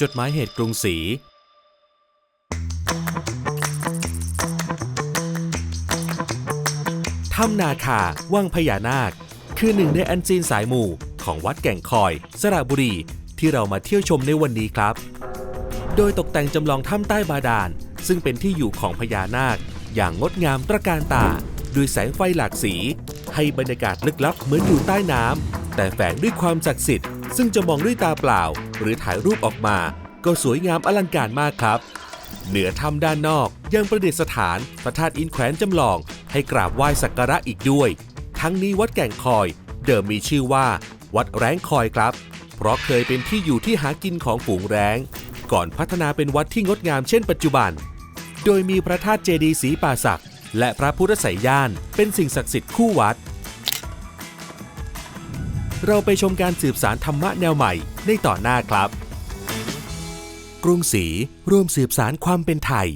จดหมายเหตุกรุงศรี ถ้ำนาคาวังพญานาค คือหนึ่งในอันซีนสายหมู่ของวัดแก่งคอย สระบุรี ที่เรามาเที่ยวชมในวันนี้ครับ โดยตกแต่งจำลองถ้ำใต้บาดาล ซึ่งเป็นที่อยู่ของพญานาค อย่างงดงามตระการตา ด้วยแสงไฟหลากสี ให้บรรยากาศลึกลับเหมือนอยู่ใต้น้ำ แต่แฝงด้วยความศักดิ์สิทธิ์ ซึ่งจะมองด้วยตาเปล่า หรือถ่ายรูปออกมา ก็สวยงามอลังการมากครับ เหนือถ้ำด้านนอกยังประดิษฐานพระธาตุอินแขวนจำลอง ให้กราบไหว้สักการะอีกด้วย ทั้งนี้วัดแก่งคอย เดิมมีชื่อว่า วัดแร้งคอยครับ เพราะเคยเป็นที่อยู่ที่หากินของฝูงแร้ง ก่อนพัฒนาเป็นวัดที่งดงามเช่นปัจจุบัน โดยมีพระธาตุเจดีย์ศรีป่าศักดิ์และพระพุทธไสยญาณเป็นสิ่งศักดิ์สิทธิ์คู่วัด เราไปชมการสืบสารธรรมะแนวใหม่ในต่อนหน้าครับ กรุงศรีร่วมสืบสารความเป็นไทย